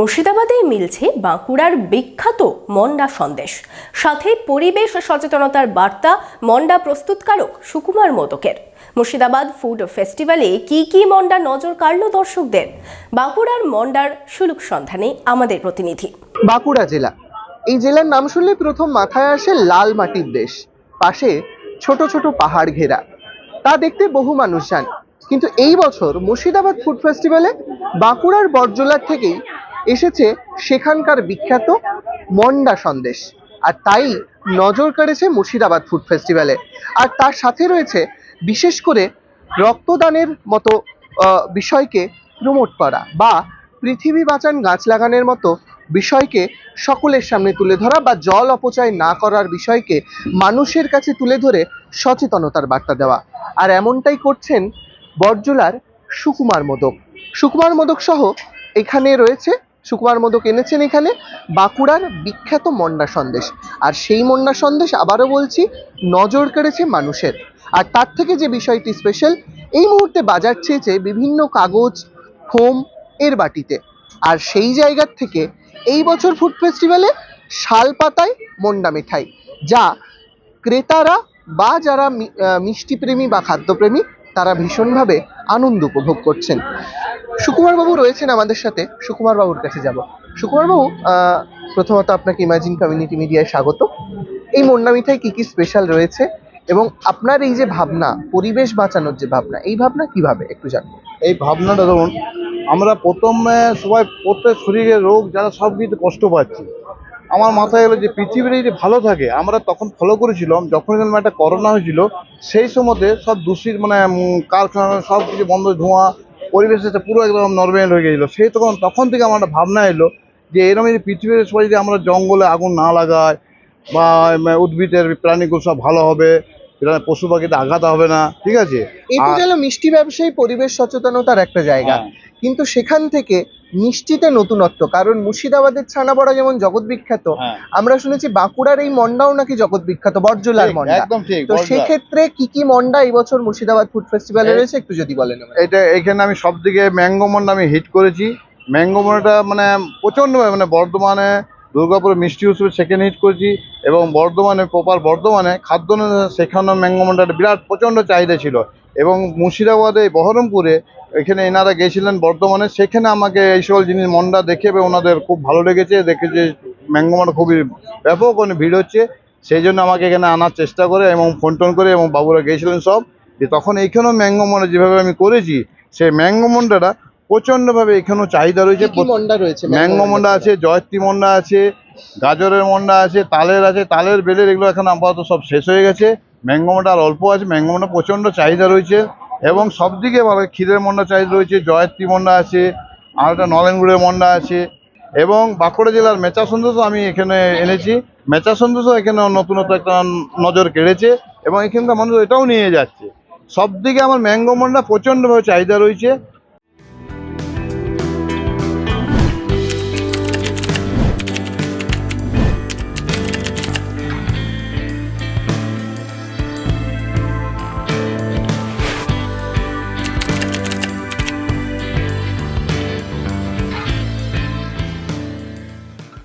মুর্শিদাবাদেই মিলছে বাঁকুড়ার বিখ্যাত মন্ডা সন্দেশ। সাথে পরিবেশ সচেতনতার বার্তা মন্ডা প্রস্তুতকারক সুকুমার মোদকের। মুর্শিদাবাদ ফুড ফেস্টিভ্যালে কি কি মন্ডা নজর কাড়ল দর্শকদের? বাঁকুড়ার মন্ডার সুলুক সন্ধানে আমাদের প্রতিনিধি। বাঁকুড়া জেলা। এই জেলার নাম শুনলে প্রথম মাথায় আসে লাল মাটির দেশ। পাশে ছোট ছোট পাহাড় ঘেরা। তা দেখতে বহু মানুষ যান কিন্তু এই বছর মুর্শিদাবাদ ফুড ফেস্টিভ্যালে বাঁকুড়ার বরজলার থেকেই এসেছে সেখানকার বিখ্যাত মন্ডা সন্দেশ। আর তাই নজর কাড়েছে মুর্শিদাবাদ ফুড ফেস্টিভ্যালে। আর তার সাথে রয়েছে বিশেষ করে রক্তদানের মতো বিষয়কে প্রমোট করা বা পৃথিবী বাঁচান গাছ লাগানোর মতো বিষয়কে সকলের সামনে তুলে ধরা বা জল অপচয় না করার বিষয়কে মানুষের কাছে তুলে ধরে সচেতনতার বার্তা দেওয়া। আর এমনটাই করছেন বরজলার সুকুমার মোদক। সুকুমার মোদক সহ এখানে রয়েছে সুকুমার মোদক এনেছেন এখানে। বাঁকুড়ার বিখ্যাত মন্ডা সন্দেশ। আর সেই মন্ডা সন্দেশ আবারও বলছি, নজর কেড়েছে মানুষের। আর তার থেকে যে বিষয়টি স্পেশাল এই মুহূর্তে বাজার চেয়েছে বিভিন্ন কাগজ, ফোম এর বাটিতে। আর সেই জায়গার থেকে এই বছর ফুড ফেস্টিভ্যালে শালপাতায় মন্ডা মিঠাই, যা ক্রেতারা বা যারা মিষ্টিপ্রেমী বা খাদ্যপ্রেমী, তারা ভীষণভাবে আনন্দ উপভোগ করছেন। সুকুমার বাবু রয়েছেন আমাদের সাথে। সুকুমার বাবুর কাছে যাব। সুকুমার বাবু প্রথমত আপনাকে ইমাজিন কমিউনিটি মিডিয়ায় স্বাগত। এই মন্ডা মিঠাই কি কি স্পেশাল রয়েছে? এবং আপনার এই যে ভাবনা, পরিবেশ বাঁচানোর যে ভাবনা, এই ভাবনা কীভাবে? একটু জানব। এই ভাবনাটা ধরুন, আমরা প্রথমে সবাই প্রত্যেক শরীরে রোগ, যারা সব কিছু কষ্ট পাচ্ছি। আমার মাথায় এলো যে পৃথিবীর যদি ভালো থাকে, আমরা তখন ফলো করেছিলাম, যখন এরকম একটা করোনা হয়েছিল, সেই সময়তে সব দূষিত মানে কারখানা, সব কিছু বন্ধ, ধোঁয়া পরিবেশটা পুরো একদম নর্মাল হয়ে গেছিল। সেই তখন তখন থেকে আমার একটা ভাবনা এলো যে এরকম যদি পৃথিবীর সবাই যদি আমরা জঙ্গলে আগুন না লাগাই বা উদ্ভিদের প্রাণীগুলো সব ভালো হবে পশু পাখিতে আঘাত হবে না ঠিক আছে? এটা মিষ্টি ব্যবসায়ী পরিবেশ সচেতনতার একটা জায়গা। হ্যাঁ। কিন্তু সেখান থেকে মিষ্টিতে নতুনত্ব কারণ মুর্শিদাবাদের ছানা বড়া যেমন জগৎ বিখ্যাত হ্যাঁ। আমরা শুনেছি বাঁকুড়ার এই মন্ডাও নাকি জগৎ বিখ্যাত বরজলার মন্ডা। একদম ঠিক, তো সেক্ষেত্রে কি কি মন্ডা এই বছর মুর্শিদাবাদ ফুড ফেস্টিভ্যালে রয়েছে একটু যদি বলেন এটা এখানে আমি সব দিকে ম্যাঙ্গো মন্ডা আমি হিট করেছি। ম্যাঙ্গো মন্ডাটা মানে প্রচণ্ড মানে বর্ধমানে দুর্গাপুরে মিষ্টি উৎসবে সেখানে হিট করেছি এবং বর্ধমানে প্রপার বর্ধমানে খাদ্য সেখানে ম্যাঙ্গো মন্ডাটা বিরাট প্রচণ্ড চাহিদা ছিল। এবং মুর্শিদাবাদে বহরমপুরে এখানে এনারা গেছিলেন বর্ধমানে সেখানে আমাকে এই সকল জিনিস মন্ডা দেখে এবং ওনাদের খুব ভালো লেগেছে। দেখে যে ম্যাঙ্গো মন্ডা খুবই ব্যাপক অনেক ভিড় হচ্ছে। সেই জন্য আমাকে এখানে আনার চেষ্টা করে এবং ফোন টোন করে এবং বাবুরা গিয়েছিলেন সব। যে তখন এইখানেও ম্যাঙ্গো মন্ডা যেভাবে আমি করেছি সেই ম্যাঙ্গো মন্ডাটা প্রচণ্ডভাবে এখানেও চাহিদা রয়েছে। কি কি রয়েছে ম্যাঙ্গো মন্ডা আছে জয়ত্রী মন্ডা আছে গাজরের মন্ডা আছে তালের আছে তালের বেলের এগুলো এখন আপাতত সব শেষ হয়ে গেছে। ম্যাঙ্গো মন্ডা আর অল্প আছে ম্যাঙ্গো মন্ডা প্রচণ্ড চাহিদা রয়েছে এবং সব দিকে ভালো, ক্ষীরের মন্ডা চাহিদা রয়েছে, জয়ত্রী মন্ডা আছে আর একটা নলেনগুড়ের মন্ডা আছে এবং বাঁকুড়া জেলার মেচা সন্দেশও আমি এখানে এনেছি। মেচা সন্দেশও এখানে নতুনত্ব একটা নজর কেড়েছে এবং এখানকার মানুষ এটাও নিয়ে যাচ্ছে। সব দিকে আমার ম্যাঙ্গো মন্ডা প্রচণ্ডভাবে চাহিদা রয়েছে